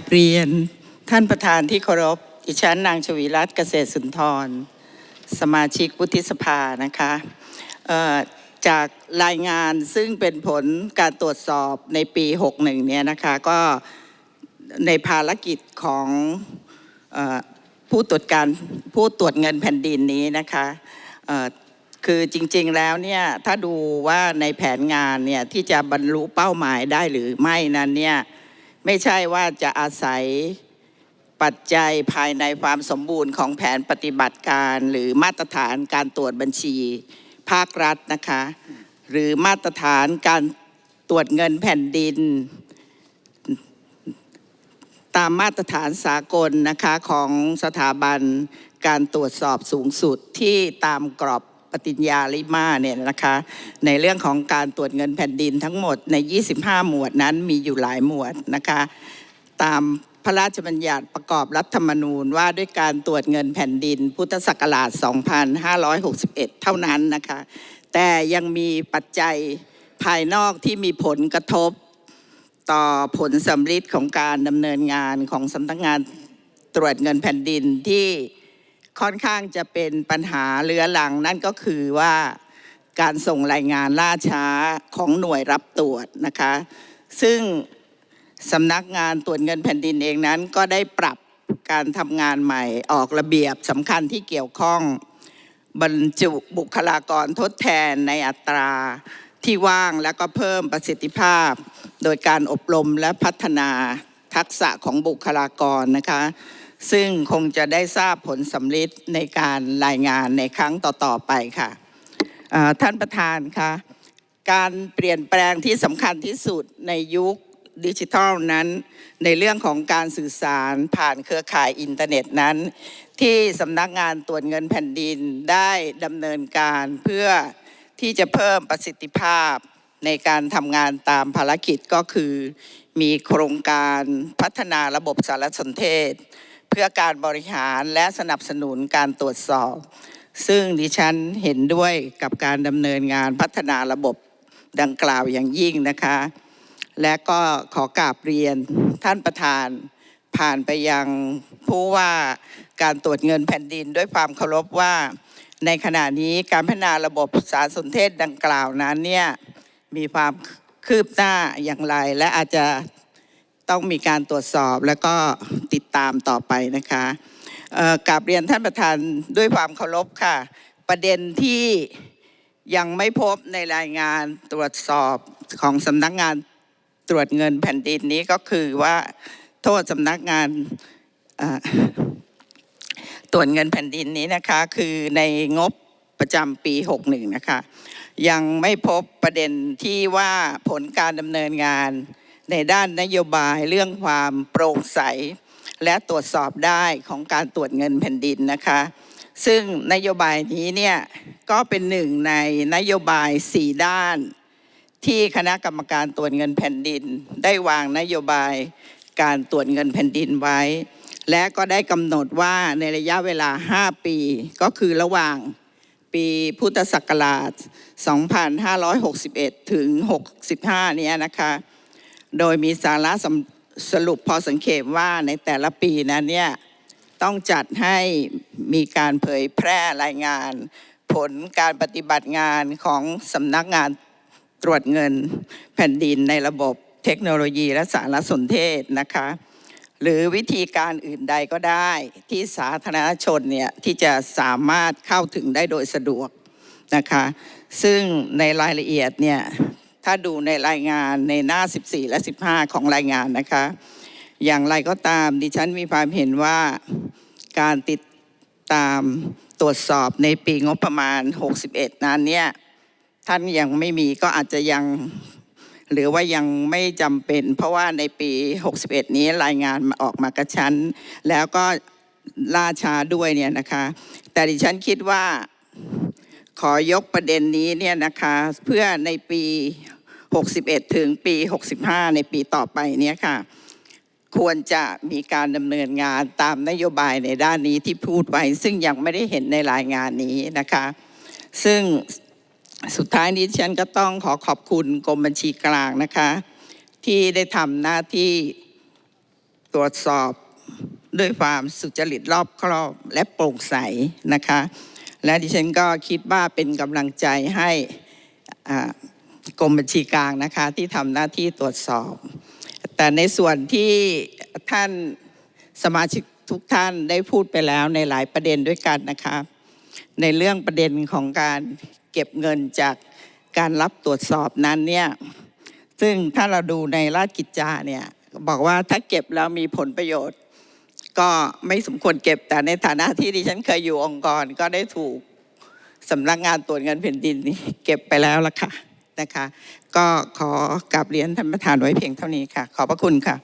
บเรียนท่านประธานที่เคารพดิฉันนางชวีรัตน์เกษตรสุนทร สมาชิกวุฒิสภานะคะจากรายงานซึ่งเป็นผลการตรวจสอบในปี 61 เนี่ยนะคะก็ในภารกิจของออผู้ตรวจการผู้ตรวจเงินแผ่นดินนี้นะคะคือจริงๆแล้วเนี่ยถ้าดูว่าในแผนงานเนี่ยที่จะบรรลุเป้าหมายได้หรือไม่นั้นเนี่ย ไม่ใช่ว่าจะอาศัยปัจจัยภายในความสมบูรณ์ของแผนปฏิบัติการ หรือมาตรฐานการตรวจบัญชี ภาครัฐนะคะ หรือมาตรฐานการตรวจเงินแผ่นดิน ตามมาตรฐานสากลนะคะของสถาบันการตรวจสอบสูงสุดที่ตามกรอบ ปฏิญญาลิมาเนี่ยนะคะในเรื่องของการตรวจเงินแผ่นดินทั้งหมดใน 25 หมวดนั้นมีอยู่หลายหมวดนะคะตามพระราชบัญญัติประกอบรัฐธรรมนูญว่าด้วยการตรวจเงินแผ่นดิน พุทธศักราช 2561 เท่านั้นนะคะแต่ยังมีปัจจัยภายนอกที่มีผลกระทบต่อผลสำลิดของการดำเนินงานของสำนักงานตรวจเงินแผ่นดินที่ ค่อนข้างจะเป็นปัญหาเรื้อรังนั่นก็คือว่าการส่งรายงานล่าช้าของหน่วยรับตรวจนะคะ ซึ่งสำนักงานตรวจเงินแผ่นดินเองนั้นก็ได้ปรับการทำงานใหม่ออกระเบียบสำคัญที่เกี่ยวข้องบรรจุบุคลากรทดแทนในอัตราที่ว่างแล้วก็เพิ่มประสิทธิภาพ โดยการอบรมและพัฒนาทักษะของบุคลากรนะคะ ซึ่งคงจะได้ทราบผลสำลิดในการรายงานในครั้งต่อๆไปค่ะท่านประธานคะการเปลี่ยนแปลงที่สำคัญที่สุดในยุคดิจิทัลนั้น ในเรื่องของการสื่อสารผ่านเครือข่ายอินเทอร์เน็ตนั้น ที่สำนักงานตรวจเงินแผ่นดินได้ดำเนินการเพื่อที่จะเพิ่มประสิทธิภาพ ในการทำงานตามภารกิจก็คือ มีโครงการพัฒนาระบบสารสนเทศ เพื่อการบริหารและสนับสนุนการตรวจสอบ ซึ่งดิฉันเห็นด้วยกับการดำเนินงานพัฒนาระบบดังกล่าวอย่างยิ่งนะคะ และก็ขอกราบเรียนท่านประธานผ่านไปยังผู้ว่าการตรวจเงินแผ่นดินด้วยความเคารพว่า ในขณะนี้การพัฒนาระบบสารสนเทศดังกล่าวนั้นเนี่ย มีความคืบหน้าอย่างไร และอาจจะต้องมีการตรวจสอบแล้วก็ติดตามต่อไปนะคะเอ่อกราบเรียนท่านประธานด้วยความเคารพค่ะ ประเด็นที่ยังไม่พบในรายงานตรวจสอบของสำนักงานตรวจเงินแผ่นดินนี้ก็คือว่าโทษสำนักงานตรวจเงินแผ่นดินนี้นะคะ คือในงบ ประจำปี 61 นะคะ ยังไม่พบประเด็นที่ว่าผลการดำเนินงาน ในด้านนโยบายเรื่องความโปร่งใส และตรวจสอบได้ของการตรวจเงินแผ่นดินนะคะ ซึ่งนโยบายนี้เนี่ยก็เป็นหนึ่งในนโยบาย 4 ด้านที่คณะกรรมการตรวจเงินแผ่นดิน ได้วางนโยบายการตรวจเงินแผ่นดินไว้ และก็ได้กำหนดว่าในระยะเวลา 5 ปีก็คือระหว่าง ปีพุทธศักราช 2561 ถึง 65 เนี้ยนะคะ โดยมีสาระสสรุปพอสังเขปว่าในแต่ละปีนั้นเนี่ยต้องจัดให้มีการเผยแพร่รายงาน ผลการปฏิบัติงานของสำนักงานตรวจเงินแผ่นดินในระบบเทคโนโลยีและสารสนเทศนะคะ หรือวิธีการอื่นใดก็ได้ ที่สาธารณชนเนี่ยที่จะสามารถเข้าถึงได้โดยสะดวกนะคะซึ่งในรายละเอียดเนี่ยถ้าดูในรายงานในหน้า 14 และ 15 ของรายงานนะคะอย่างไรก็ตามดิฉันมีความเห็นว่าการติดตามตรวจสอบในปีงบประมาณ 61 นั้นเนี่ยท่านยังไม่มีก็อาจจะยัง หรือว่ายังไม่จำเป็น เพราะว่าในปี 61 นี้รายงานออกมากระชั้น แล้วก็ล่าช้าด้วยเนี่ยนะคะ แต่ดิฉันคิดว่าขอยกประเด็นนี้เนี่ยนะคะเพื่อในปี 61 ถึงปี 65 ในปีต่อไปเนี่ยค่ะ ควรจะมีการดำเนินงานตามนโยบายในด้านนี้ที่พูดไว้ ซึ่งยังไม่ได้เห็นในรายงานนี้นะคะ ซึ่ง สุดท้ายนี้ฉันก็ต้องขอขอบคุณกรมบัญชีกลางนะคะ ที่ได้ทำหน้าที่ตรวจสอบด้วยความสุจริตรอบครอบและโปร่งใสนะคะ และดิฉันก็คิดว่าเป็นกำลังใจให้กรมบัญชีกลางนะคะ ที่ทำหน้าที่ตรวจสอบ แต่ในส่วนที่ท่านสมาชิกทุกท่านได้พูดไปแล้วในหลายประเด็นด้วยกันนะคะ ในเรื่องประเด็นของการ เก็บเงินจากการรับตรวจสอบนั้นเนี่ยซึ่งถ้าเราดูในราชกิจจาเนี่ยบอกว่าถ้าเก็บแล้วมีผลประโยชน์ ก็ไม่สมควรเก็บแต่ในฐานะที่ดิฉันเคยอยู่องค์กรก็ได้ถูกสำนักงานตรวจเงินแผ่นดินนี่เก็บไปแล้วล่ะค่ะนะคะ ก็ขอกลับเรียนท่านประธานไว้เพียงเท่านี้ค่ะ ขอบพระคุณค่ะ